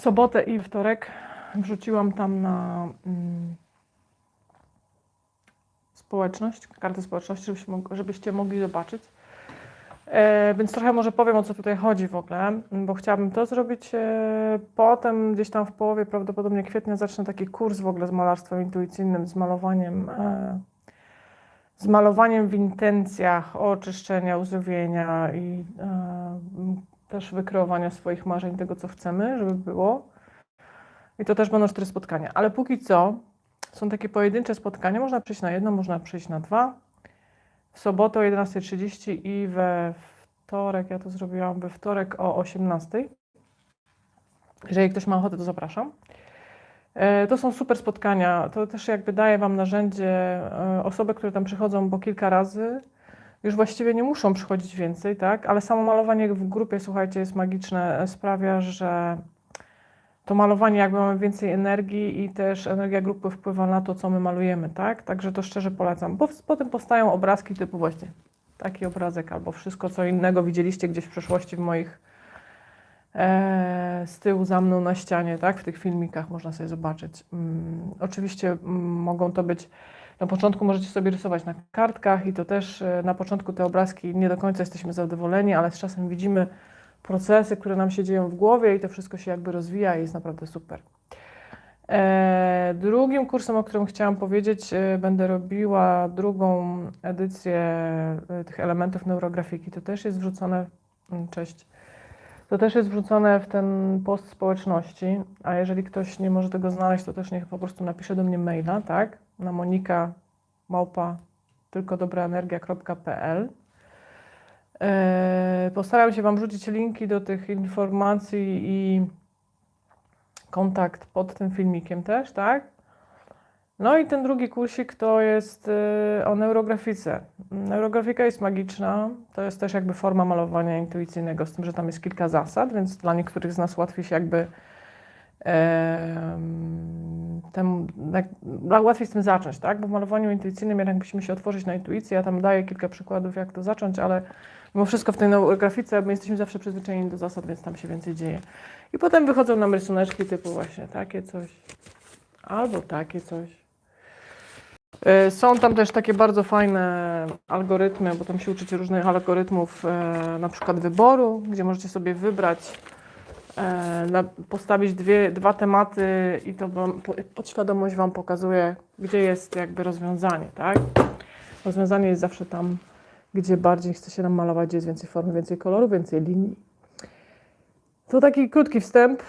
sobotę i wtorek wrzuciłam tam na mm, społeczność, kartę społeczności, żebyście, mog- żebyście mogli zobaczyć. E, więc trochę może powiem, o co tutaj chodzi w ogóle, bo chciałabym to zrobić. E, potem gdzieś tam w połowie, prawdopodobnie kwietnia, zacznę taki kurs w ogóle z malarstwem intuicyjnym, z malowaniem, e, z malowaniem w intencjach oczyszczenia, uzdrowienia i e, też wykreowania swoich marzeń, tego co chcemy, żeby było. I to też będą cztery spotkania. Ale póki co są takie pojedyncze spotkania. Można przyjść na jedno, można przyjść na dwa. W sobotę o 11.30 i we wtorek, ja to zrobiłam we wtorek o 18.00. Jeżeli ktoś ma ochotę, to zapraszam. E, To są super spotkania. To też jakby daje Wam narzędzie. e, Osoby, które tam przychodzą po kilka razy, już właściwie nie muszą przychodzić więcej, tak? Ale samo malowanie w grupie, słuchajcie, jest magiczne. e, Sprawia, że to malowanie jakby mamy więcej energii i też energia grupy wpływa na to, co my malujemy, tak? Także to szczerze polecam. Bo potem powstają obrazki typu właśnie taki obrazek albo wszystko, co innego widzieliście gdzieś w przeszłości w moich e, z tyłu za mną na ścianie, tak? W tych filmikach można sobie zobaczyć. Mm, oczywiście mm, mogą to być na początku możecie sobie rysować na kartkach i to też e, na początku te obrazki nie do końca jesteśmy zadowoleni, ale z czasem widzimy procesy, które nam się dzieją w głowie i to wszystko się jakby rozwija i jest naprawdę super. E, drugim kursem, o którym chciałam powiedzieć, e, będę robiła drugą edycję tych elementów neurografiki. To też jest wrzucone, mm, cześć, to też jest wrzucone w ten post społeczności, a jeżeli ktoś nie może tego znaleźć, to też niech po prostu napisze do mnie maila, tak, na monika małpa tylko dobraenergia.pl E, Postaram się Wam rzucić linki do tych informacji i kontakt pod tym filmikiem też, tak? No i ten drugi kursik to jest e, o neurografice. Neurografika jest magiczna, to jest też jakby forma malowania intuicyjnego, z tym, że tam jest kilka zasad, więc dla niektórych z nas łatwiej się jakby em, tem, jak, łatwiej z tym zacząć, tak? Bo w malowaniu intuicyjnym jednak musimy się otworzyć na intuicję. Ja tam daję kilka przykładów, jak to zacząć, ale mimo wszystko w tej neurografice my jesteśmy zawsze przyzwyczajeni do zasad, więc tam się więcej dzieje. I potem wychodzą nam rysuneczki typu właśnie takie coś, albo takie coś. E, Są tam też takie bardzo fajne algorytmy, bo tam się uczycie różnych algorytmów, e, na przykład wyboru, gdzie możecie sobie wybrać, na, postawić dwie, dwa tematy i to wam, po- podświadomość Wam pokazuje, gdzie jest jakby rozwiązanie, tak? Rozwiązanie jest zawsze tam, gdzie bardziej chce się nam malować, gdzie jest więcej formy, więcej koloru, więcej linii. To taki krótki wstęp.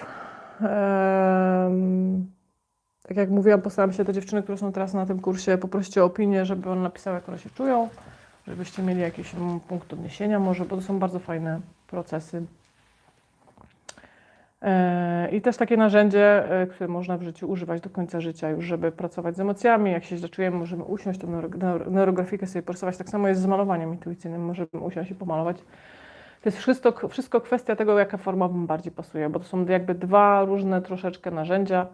Tak jak mówiłam, postaram się te dziewczyny, które są teraz na tym kursie, poprosić o opinię, żeby one napisały, jak one się czują, żebyście mieli jakiś mm, punkt odniesienia może, bo to są bardzo fajne procesy. E, I też takie narzędzie, e, które można w życiu używać do końca życia już, żeby pracować z emocjami. Jak się źle czujemy, możemy usiąść, tą neuro, neuro, neurografikę sobie porysować. Tak samo jest z malowaniem intuicyjnym, możemy usiąść i pomalować. To jest wszystko, wszystko kwestia tego, jaka forma Wam bardziej pasuje, bo to są jakby dwa różne troszeczkę narzędzia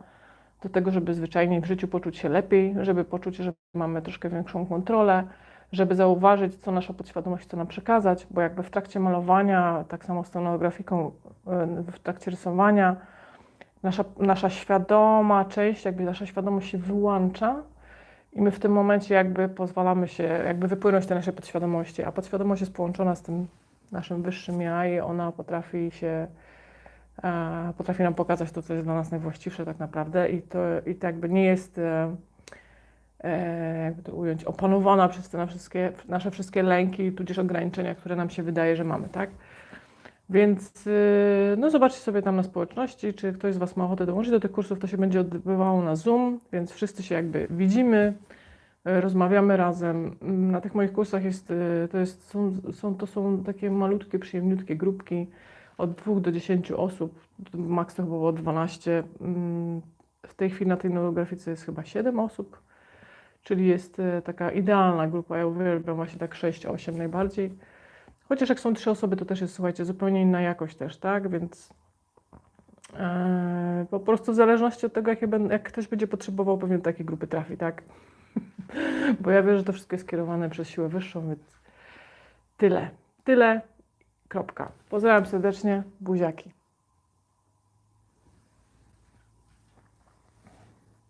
do tego, żeby zwyczajnie w życiu poczuć się lepiej, żeby poczuć, że mamy troszkę większą kontrolę, żeby zauważyć, co nasza podświadomość chce nam przekazać, bo jakby w trakcie malowania, tak samo z tą neografiką, y, w trakcie rysowania, nasza, nasza świadoma część, jakby nasza świadomość się wyłącza i my w tym momencie jakby pozwalamy się, jakby wypłynąć tej naszej podświadomości, a podświadomość jest połączona z tym naszym wyższym ja i ona potrafi się, e, potrafi nam pokazać to, co jest dla nas najwłaściwsze tak naprawdę i to, i to jakby nie jest, e, jakby to ująć, opanowana przez te wszystkie, nasze wszystkie lęki, tudzież ograniczenia, które nam się wydaje, że mamy, tak? Więc y, no zobaczcie sobie tam na społeczności, czy ktoś z Was ma ochotę dołączyć do tych kursów, to się będzie odbywało na Zoom, więc wszyscy się jakby widzimy, y, rozmawiamy razem. Mm, Na tych moich kursach jest, y, to, jest, są, są, to są takie malutkie, przyjemniutkie grupki od 2 do 10 osób, maks to chyba było 12. Mm, W tej chwili na tej nowografice jest chyba 7 osób, czyli jest y, taka idealna grupa. Ja uwielbiam właśnie tak 6-8 najbardziej. Chociaż jak są trzy osoby, to też jest, słuchajcie, zupełnie inna jakość też, tak? Więc e, po prostu w zależności od tego, jakie będą, jak ktoś będzie potrzebował, pewnie do takiej grupy trafi, tak? Bo ja wiem, że to wszystko jest skierowane przez siłę wyższą, więc tyle. Tyle. Kropka. Pozdrawiam serdecznie. Buziaki.